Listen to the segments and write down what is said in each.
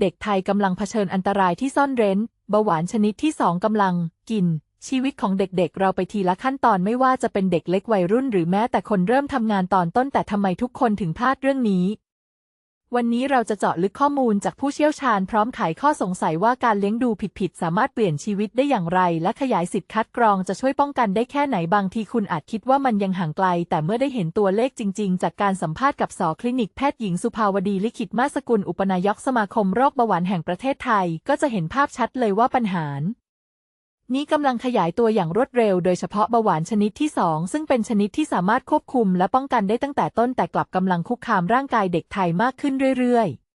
เด็กไทยกำลังเผชิญอันตรายที่ซ่อนเร้นเบาหวานชนิดที่สองกำลัง กิน ชีวิตของเด็กๆเราไปทีละขั้นตอนไม่ว่าจะเป็นเด็กเล็กวัยรุ่นหรือแม้แต่คนเริ่มทำงานตอนต้นแต่ทำไมทุกคนถึงพลาดเรื่องนี้ วันนี้เราจะเจาะลึกข้อมูลจากผู้เชี่ยวชาญพร้อมไขข้อสงสัยว่าการเลี้ยงดูผิดๆ สามารถเปลี่ยนชีวิตได้อย่างไร และขยายสิทธิ์คัดกรองจะช่วยป้องกันได้แค่ไหนบางทีคุณอาจคิดว่ามันยังห่างไกล แต่เมื่อได้เห็นตัวเลขจริง ๆ จากการสัมภาษณ์กับสอคลินิกแพทย์หญิงสุภาวดีลิขิตมาสกุลอุปนายกสมาคมโรคเบาหวานแห่งประเทศไทย ก็จะเห็นภาพชัดเลยว่าปัญหา นี้กำลังขยายตัวอย่างรวดเร็วโดยเฉพาะเบาหวานชนิดที่ 2 ซึ่งเป็นชนิดที่สามารถควบคุมและป้องกันได้ตั้งแต่ต้นแต่กลับกำลังคุกคามร่างกายเด็กไทยมากขึ้นเรื่อยๆ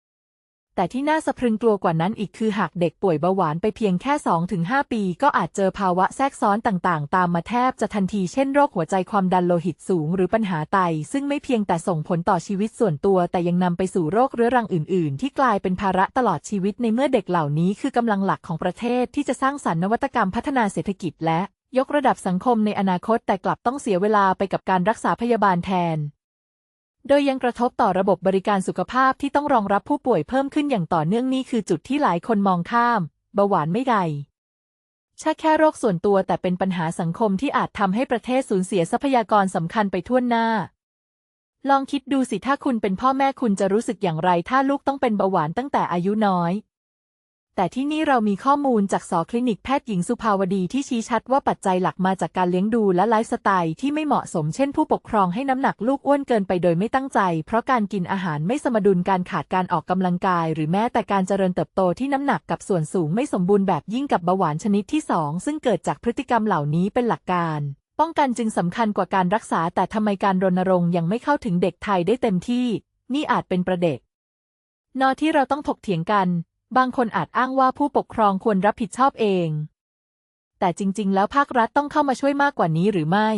แต่ที่น่าสะพรึงกลัวกว่านั้นอีกคือหากเด็กป่วยเบาหวานไปเพียงแค่ 2-5 ปี ก็อาจเจอภาวะแทรกซ้อนต่างๆ ตามมาแทบจะทันทีเช่นโรคหัวใจความดันโลหิตสูงหรือปัญหาไต ซึ่งไม่เพียงแต่ส่งผลต่อชีวิตส่วนตัว แต่ยังนำไปสู่โรคเรื้อรังอื่น ๆ ที่กลายเป็นภาระตลอดชีวิตในเมื่อเด็กเหล่านี้คือกำลังหลักของประเทศที่จะสร้างสรรค์นวัตกรรมพัฒนาเศรษฐกิจและยกระดับสังคมในอนาคตแต่กลับต้องเสียเวลาไปกับการรักษาพยาบาลแทน โดยยังกระทบต่อระบบบริการสุขภาพที่ต้องรองรับผู้ป่วยเพิ่มขึ้นอย่างต่อเนื่องนี่คือจุดที่หลายคนมองข้ามเบาหวานไม่ใดใช่แค่โรคส่วนตัวแต่เป็นปัญหาสังคมที่อาจทำให้ประเทศสูญเสียทรัพยากรสำคัญไปทั่วหน้า ลองคิดดูสิถ้าคุณเป็นพ่อแม่คุณจะรู้สึกอย่างไร ถ้าลูกต้องเป็นเบาหวานตั้งแต่อายุน้อย แต่ที่นี่เรามีข้อมูลจากสอคลินิกแพทย์หญิงสุภาวดีที่ชี้ชัดว่าปัจจัยหลักมาจากการเลี้ยงดูและไลฟ์สไตล์ที่ไม่เหมาะสมเช่นผู้ปกครองให้น้ำหนักลูกอ้วนเกินไปโดยไม่ตั้งใจ เพราะการกินอาหารไม่สมดุลการขาดการออกกำลังกาย หรือแม้แต่การเจริญเติบโตที่น้ำหนักกับส่วนสูงไม่สมบูรณ์แบบยิ่งกับเบาหวานชนิดที่ 2 ซึ่งเกิดจากพฤติกรรมเหล่านี้เป็นหลักการป้องกันจึงสำคัญกว่าการรักษา แต่ทำไมการรณรงค์ยังไม่เข้าถึงเด็กไทยได้เต็มที่ นี่อาจเป็นประเด็นนอที่เราต้องถกเถียงกัน บางคนอาจอ้างว่าผู้ปกครองควรรับผิดชอบเอง แต่จริง ๆ แล้วภาครัฐต้องเข้ามาช่วยมากกว่านี้หรือไม่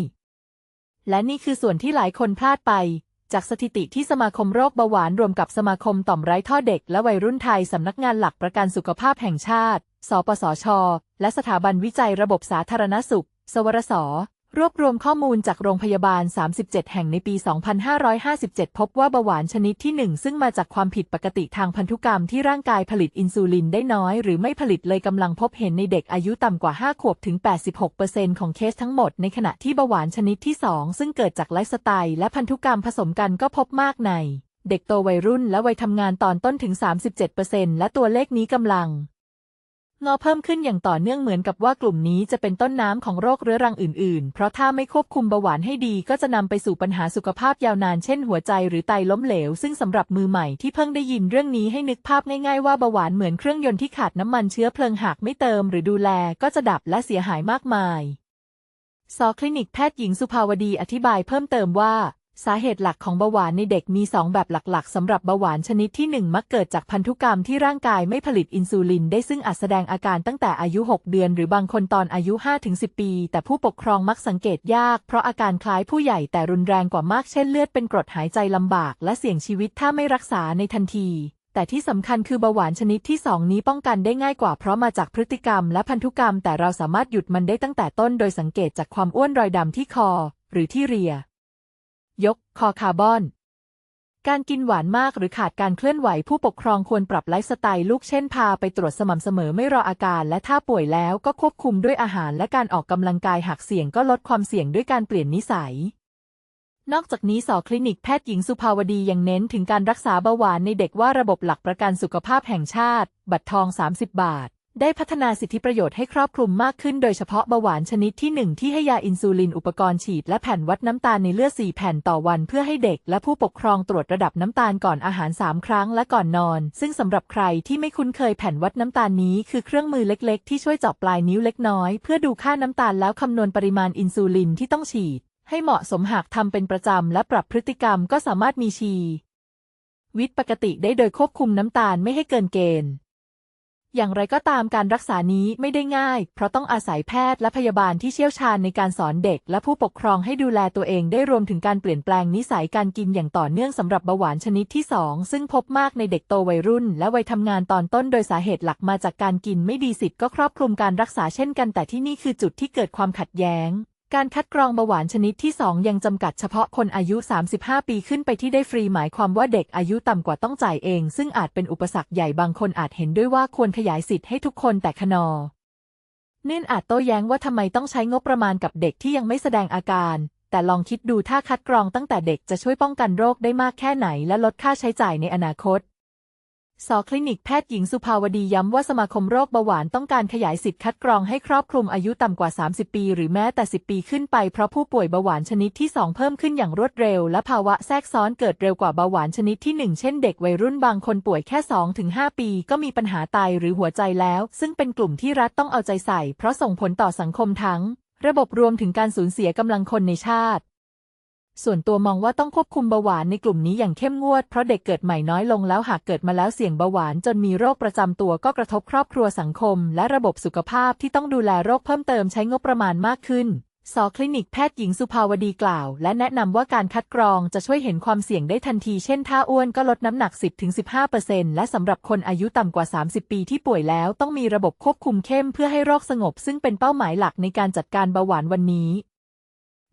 และนี่คือส่วนที่หลายคนพลาดไป จากสถิติที่สมาคมโรคเบาหวานรวมกับสมาคมต่อมไร้ท่อเด็ก และวัยรุ่นไทยสำนักงานหลักประกันสุขภาพแห่งชาติ สปสช และสถาบันวิจัยระบบสาธารณสุข สวรส รวบรวมข้อมูลจากโรงพยาบาล 37 แห่งในปี 2557 พบว่าเบาหวานชนิดที่ 1 ซึ่งมาจากความผิดปกติทางพันธุกรรมที่ร่างกายผลิตอินซูลินได้น้อย หรือไม่ผลิตเลยกำลังพบเห็นในเด็กอายุต่ำกว่า 5 ขวบถึง 86%ของเคสทั้งหมด ในขณะที่เบาหวานชนิดที่ 2 ซึ่งเกิดจากไลฟ์สไตล์และพันธุกรรมผสมกันก็พบมากใน เด็กโตวัยรุ่นและวัยทำงานตอนต้นถึง 37%และตัวเลขนี้กำลัง งอเพิ่มขึ้นอย่างต่อเนื่องเหมือนกับว่ากลุ่มนี้จะเป็นต้นน้ำของโรคเรื้อรังอื่นๆ เพราะถ้าไม่ควบคุมเบาหวานให้ดีก็จะนำไปสู่ปัญหาสุขภาพยาวนานเช่นหัวใจหรือไตล้มเหลว ซึ่งสำหรับมือใหม่ที่เพิ่งได้ยินเรื่องนี้ให้นึกภาพง่ายๆว่าเบาหวานเหมือนเครื่องยนต์ที่ขาดน้ำมันเชื้อเพลิงหากไม่เติมหรือดูแลก็จะดับและเสียหายมากมาย ซอคลินิกแพทย์หญิงสุภาวดีอธิบายเพิ่มเติมว่า สาเหตุหลักของเบาหวานในเด็กมี 2 แบบหลักๆสำหรับเบาหวานชนิดที่ 1 มักเกิดจากพันธุกรรมที่ร่างกายไม่ผลิตอินซูลิน ได้ซึ่งอาจแสดงอาการตั้งแต่อายุ 6 เดือน หรือบางคนตอนอายุ 5-10 ปี แต่ผู้ปกครองมักสังเกตยาก เพราะอาการคล้ายผู้ใหญ่แต่รุนแรงกว่ามากเช่นเลือดเป็นกรดหายใจลำบาก และเสี่ยงชีวิตถ้าไม่รักษาในทันทีแต่ที่สำคัญคือเบาหวานชนิดที่ 2 นี้ป้องกันได้ง่ายกว่าเพราะมาจากพฤติกรรมและพันธุกรรม แต่เราสามารถหยุดมันได้ตั้งแต่ต้นโดยสังเกตจากความอ้วนรอยดำที่คอ หรือที่เรีย ยก คอคาร์บอน การกินหวานมากหรือขาดการเคลื่อนไหวผู้ปกครองควรปรับไลฟ์สไตล์ลูกเช่นพาไปตรวจสม่ำเสมอไม่รออาการ และถ้าป่วยแล้วก็ควบคุมด้วยอาหารและการออกกำลังกายหากเสี่ยงก็ลดความเสี่ยงด้วยการเปลี่ยนนิสัยนอกจากนี้สอคลินิกแพทย์หญิงสุภาวดียังเน้นถึงการรักษาเบาหวานในเด็กว่าระบบหลักประกันสุขภาพแห่งชาติ บัตรทอง 30 บาท ได้พัฒนาสิทธิประโยชน์ให้ครอบคลุมมากขึ้นโดยเฉพาะเบาหวานชนิดที่ 1 ที่ให้ยาอินซูลินอุปกรณ์ฉีดและแผ่นวัดน้ำตาลในเลือด 4 แผ่นต่อวันเพื่อให้เด็กและผู้ปกครองตรวจระดับน้ำตาลก่อนอาหาร 3 ครั้งและก่อนนอน ซึ่งสำหรับใครที่ไม่คุ้นเคยแผ่นวัดน้ำตาลนี้คือเครื่องมือเล็กๆ ที่ช่วยจาะปลายนิ้วเล็กน้อย เพื่อดูค่าน้ำตาลแล้วคำนวณปริมาณอินซูลินที่ต้องฉีด ให้เหมาะสมหากทำเป็นประจำและปรับพฤติกรรมก็สามารถมีชีวิตปกติได้โดยควบคุมน้ำตาลไม่ให้เกินเกณฑ์ อย่างไรก็ตามการรักษานี้ไม่ได้ง่าย เพราะต้องอาศัยแพทย์และพยาบาลที่เชี่ยวชาญในการสอนเด็ก และผู้ปกครองให้ดูแลตัวเองได้รวมถึงการเปลี่ยนแปลงนิสัยการกินอย่างต่อเนื่องสำหรับเบาหวานชนิดที่ 2 ซึ่งพบมากในเด็กโตวัยรุ่น และวัยทำงานตอนต้นโดยสาเหตุหลักมาจากการกินไม่ดีสิทธิ์ก็ครอบคลุมการรักษาเช่นกัน แต่ที่นี่คือจุดที่เกิดความขัดแย้ง การคัดกรองเบาหวานชนิดที่ 2 ยังจำกัดเฉพาะคนอายุ 35 ปีขึ้นไปที่ได้ฟรีหมายความว่าเด็กอายุต่ำกว่าต้องจ่ายเอง ซึ่งอาจเป็นอุปสรรคใหญ่บางคนอาจเห็นด้วยว่าควรขยายสิทธิ์ให้ทุกคนแต่ขนอนื่นอาจโต้แย้งว่าทำไมต้องใช้งบประมาณกับเด็กที่ยังไม่แสดงอาการ แต่ลองคิดดูถ้าคัดกรองตั้งแต่เด็กจะช่วยป้องกันโรคได้มากแค่ไหนและลดค่าใช้จ่ายในอนาคต สคลินิกแพทย์หญิงสุภาวดีย้ำว่าสมาคมโรคเบาหวานต้องการขยายสิทธิ์คัดกรองให้ครอบคลุมอายุต่ำกว่า 30 ปี หรือแม้แต่ 10 ปีขึ้นไปเพราะผู้ป่วยเบาหวานชนิดที่ 2 เพิ่มขึ้นอย่างรวดเร็ว และภาวะแทรกซ้อนเกิดเร็วกว่าเบาหวานชนิดที่ 1 เช่นเด็กวัยรุ่นบางคนป่วยแค่ 2-5 ปี ก็มีปัญหาไตหรือหัวใจแล้ว ซึ่งเป็นกลุ่มที่รัฐต้องเอาใจใส่ เพราะส่งผลต่อสังคมทั้ง ระบบรวมถึงการสูญเสียกำลังคนในชาติ ส่วนตัวมองว่าต้องควบคุมเบาหวานในกลุ่มนี้อย่างเข้มงวด เพราะเด็กเกิดใหม่น้อยลงแล้วหากเกิดมาแล้วเสี่ยงเบาหวานจนมีโรคประจำตัวก็กระทบครอบครัวสังคม และระบบสุขภาพที่ต้องดูแลโรคเพิ่มเติมใช้งบประมาณมากขึ้นสอคลินิกแพทย์หญิงสุภาวดีกล่าว และแนะนำว่าการคัดกรองจะช่วยเห็นความเสี่ยงได้ทันที เช่นถ้าอ้วนก็ลดน้ำหนัก 10-15%และสำหรับคนอายุต่ำกว่า 30 ปีที่ป่วยแล้วต้องมีระบบควบคุมเข้มเพื่อให้โรคสงบ ซึ่งเป็นเป้าหมายหลักในการจัดการเบาหวานวันนี้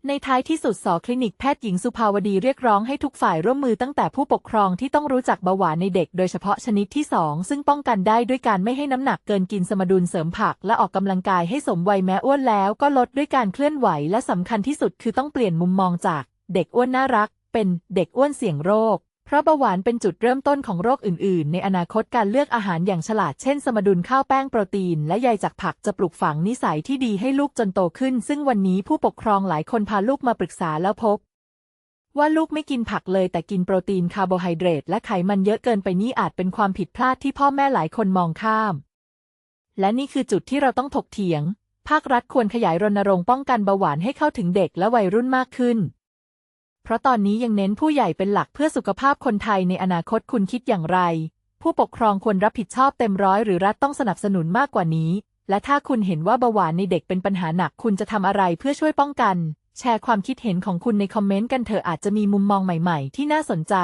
ในท้ายที่สุดสอคลินิกแพทย์หญิงสุภาวดีเรียกร้องให้ทุกฝ่ายร่วมมือตั้งแต่ผู้ปกครองที่ต้องรู้จักเบาหวานในเด็กโดยเฉพาะชนิดที่ 2 ซึ่งป้องกันได้ด้วยการไม่ให้น้ำหนักเกินกินสมดุลเสริมผักและออกกำลังกายให้สมวัยแม้อ้วนแล้วก็ลดด้วยการเคลื่อนไหวและสำคัญที่สุดคือต้องเปลี่ยนมุมมองจาก เด็กอ้วนน่ารัก เป็นเด็กอ้วนเสี่ยงโรค ราะเบาหวานเป็นจุดเริ่มต้นของโรคอื่น ๆ ในอนาคตการเลือกอาหารอย่างฉลาด เช่น สมดุลข้าวแป้งโปรตีน และใยจากผักจะปลูกฝังนิสัยที่ดีให้ลูกจนโตขึ้น ซึ่งวันนี้ผู้ปกครองหลายคนพาลูกมาปรึกษาแล้วพบ ว่าลูกไม่กินผักเลยแต่กินโปรตีนคาร์โบไฮเดรตและไขมันเยอะเกินไปนี่อาจเป็นความผิดพลาดที่พ่อแม่หลายคนมองข้าม และนี่คือจุดที่เราต้องถกเถียง ภาครัฐควรขยายรณรงค์ป้องกันเบาหวานให้เข้าถึงเด็กและวัยรุ่นมากขึ้น เพราะตอนนี้ยังเน้นผู้ใหญ่เป็นหลักเพื่อสุขภาพคนไทยในอนาคตคุณคิดอย่างไร ผู้ปกครองควรรับผิดชอบเต็มร้อยหรือรัฐต้องสนับสนุนมากกว่านี้ และถ้าคุณเห็นว่าเบาหวานในเด็กเป็นปัญหาหนักคุณจะทำอะไรเพื่อช่วยป้องกัน แชร์ความคิดเห็นของคุณในคอมเมนต์กันเถอะอาจจะมีมุมมองใหม่ ๆ ที่น่าสนใจ